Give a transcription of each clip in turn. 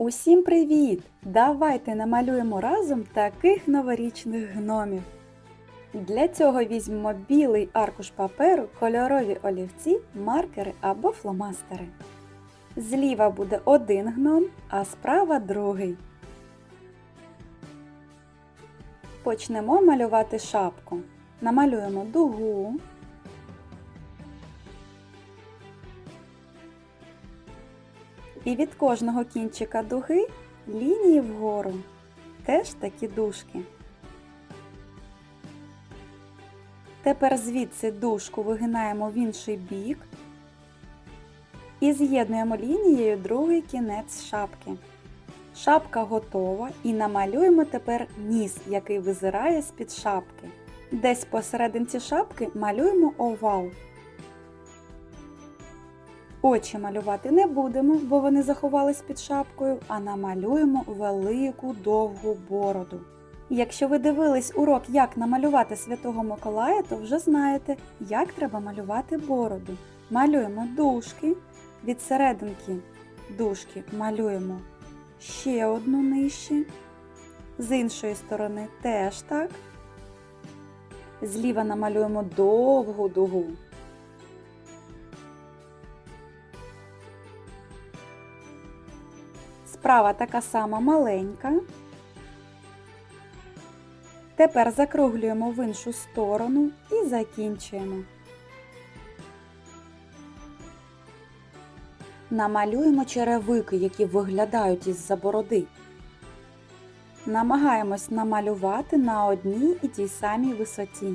Усім привіт! Давайте намалюємо разом таких новорічних гномів. Для цього візьмемо білий аркуш паперу, кольорові олівці, маркери або фломастери. Зліва буде один гном, а справа другий. Почнемо малювати шапку. Намалюємо дугу. І від кожного кінчика дуги лінії вгору. Теж такі дужки. Тепер звідси дужку вигинаємо в інший бік і з'єднуємо лінією другий кінець шапки. Шапка готова і намалюємо тепер ніс, який визирає з-під шапки. Десь посерединці шапки малюємо овал. Очі малювати не будемо, бо вони заховались під шапкою, а намалюємо велику довгу бороду. Якщо ви дивились урок, як намалювати Святого Миколая, то вже знаєте, як треба малювати бороду. Малюємо дужки, від серединки дужки малюємо ще одну нижче, з іншої сторони теж так. Зліва намалюємо довгу дугу. Справа така сама маленька. Тепер закруглюємо в іншу сторону і закінчуємо. Намалюємо черевики, які виглядають із-за бороди. Намагаємось намалювати на одній і тій самій висоті.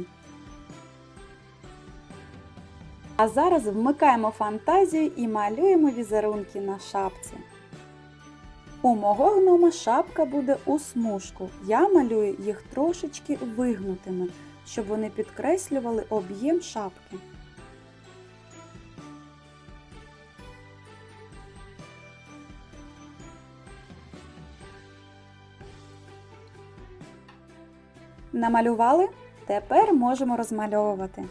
А зараз вмикаємо фантазію і малюємо візерунки на шапці. У мого гнома шапка буде у смужку. Я малюю їх трошечки вигнутими, щоб вони підкреслювали об'єм шапки. Намалювали? Тепер можемо розмальовувати.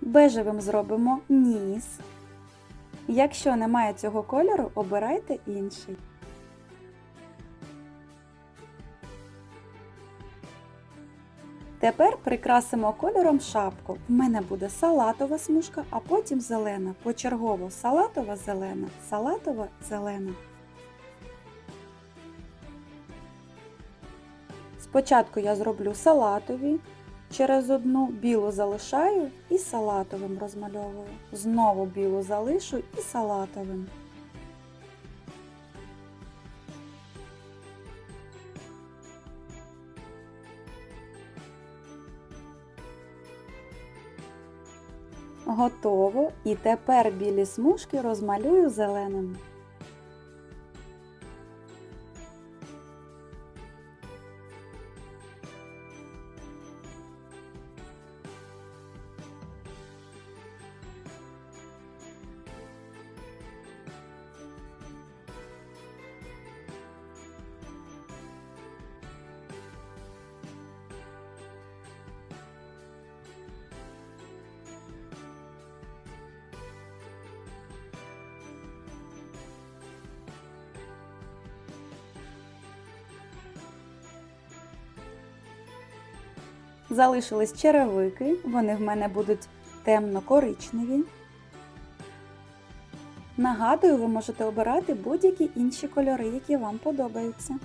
Бежевим зробимо ніс. Якщо немає цього кольору, обирайте інший. Тепер прикрасимо кольором шапку. В мене буде салатова смужка, а потім зелена. Почергово салатова зелена, салатова зелена. Спочатку я зроблю салатові, через одну білу залишаю і салатовим розмальовую. Знову білу залишу і салатовим. Готово. І тепер білі смужки розмалюю зеленим. Залишились черевики, вони в мене будуть темно-коричневі. Нагадую, ви можете обирати будь-які інші кольори, які вам подобаються.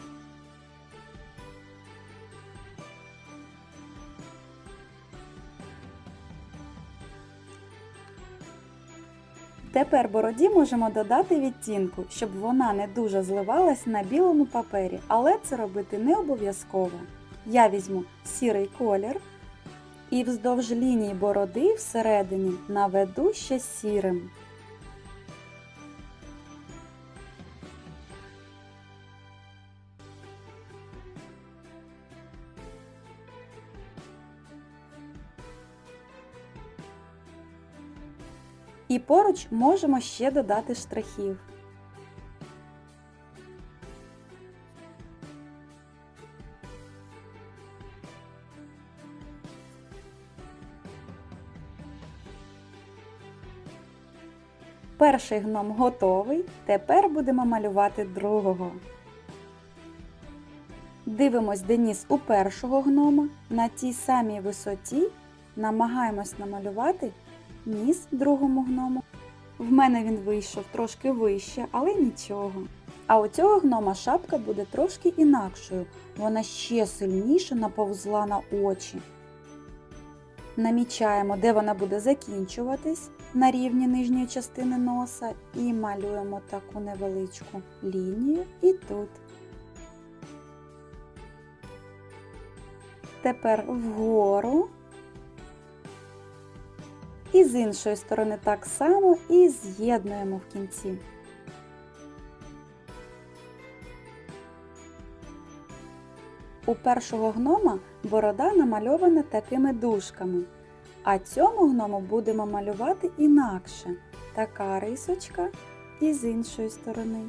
Тепер бороді можемо додати відтінку, щоб вона не дуже зливалась на білому папері, але це робити не обов'язково. Я візьму сірий колір і вздовж лінії бороди всередині наведу ще сірим. І поруч можемо ще додати штрихів. Перший гном готовий. Тепер будемо малювати другого. Дивимось, де ніс у першого гнома. На тій самій висоті намагаємось намалювати ніс другому гному. В мене він вийшов трошки вище, але нічого. А у цього гнома шапка буде трошки інакшою. Вона ще сильніше наповзла на очі. Намічаємо, де вона буде закінчуватись на рівні нижньої частини носа і малюємо таку невеличку лінію і тут. Тепер вгору. І з іншої сторони так само і з'єднуємо в кінці. У першого гнома борода намальована такими дужками, а цьому гному будемо малювати інакше. Така рисочка і з іншої сторони.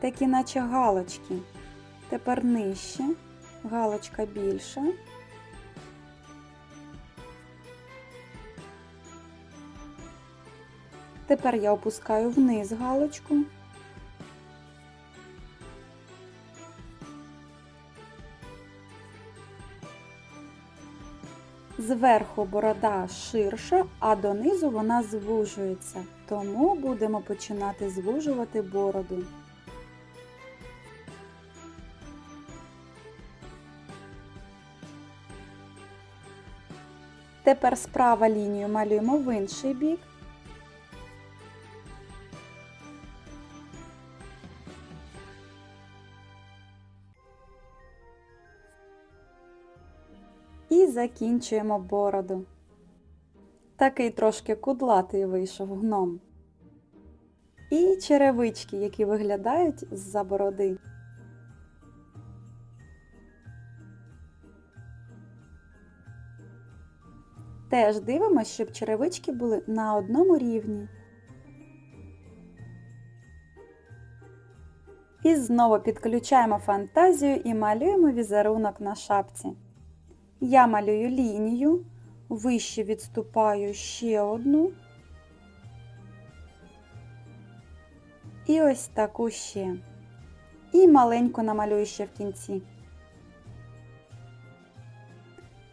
Такі наче галочки. Тепер нижче, галочка більша. Тепер я опускаю вниз галочку. Зверху борода ширша, а донизу вона звужується, тому будемо починати звужувати бороду. Тепер справа лінію малюємо в інший бік. І закінчуємо бороду. Такий трошки кудлатий вийшов гном. І черевички, які виглядають з-за бороди. Теж дивимося, щоб черевички були на одному рівні. І знову підключаємо фантазію і малюємо візерунок на шапці. Я малюю лінію, вище відступаю ще одну. І ось таку ще. І маленьку намалюю ще в кінці.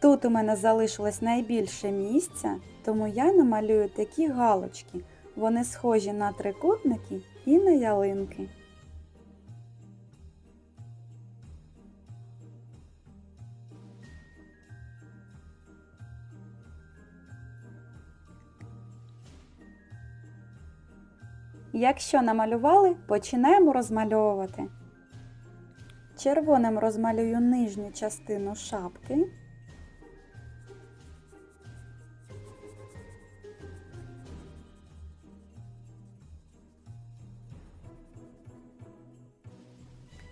Тут у мене залишилось найбільше місця, тому я намалюю такі галочки. Вони схожі на трикутники і на ялинки. Якщо намалювали, починаємо розмальовувати. Червоним розмалюю нижню частину шапки.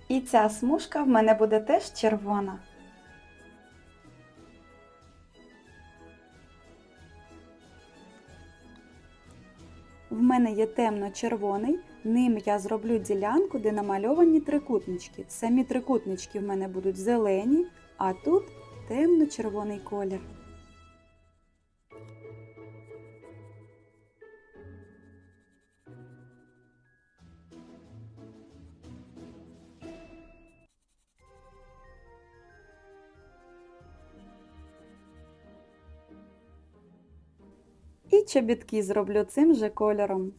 І ця смужка в мене буде теж червона. Мене є темно-червоний, ним я зроблю ділянку, де намальовані трикутнички. Самі трикутнички в мене будуть зелені, а тут темно-червоний колір. І чобітки зроблю цим же кольором.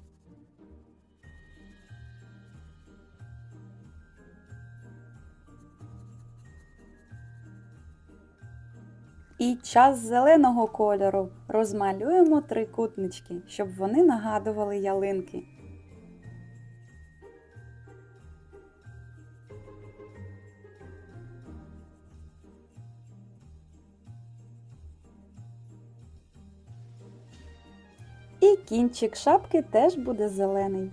І час зеленого кольору розмалюємо трикутнички, щоб вони нагадували ялинки. Кінчик шапки теж буде зелений.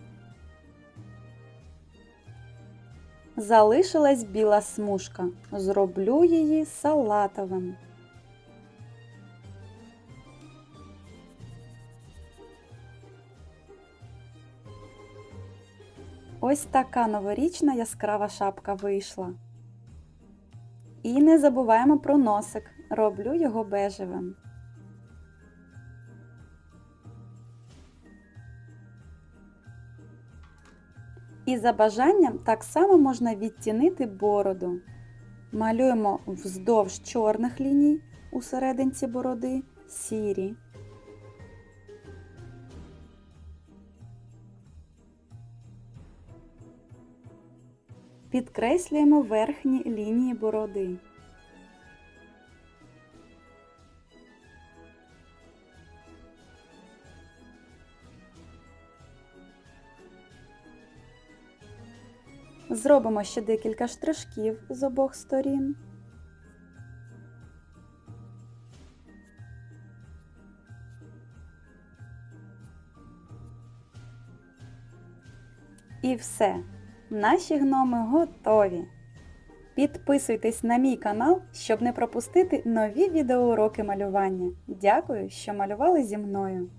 Залишилась біла смужка. Зроблю її салатовим. Ось така новорічна яскрава шапка вийшла. І не забуваємо про носик. Роблю його бежевим. І за бажанням так само можна відтінити бороду. Малюємо вздовж чорних ліній у серединці бороди сірі. Підкреслюємо верхні лінії бороди. Зробимо ще декілька штришків з обох сторін. І все. Наші гноми готові. Підписуйтесь на мій канал, щоб не пропустити нові відеоуроки малювання. Дякую, що малювали зі мною.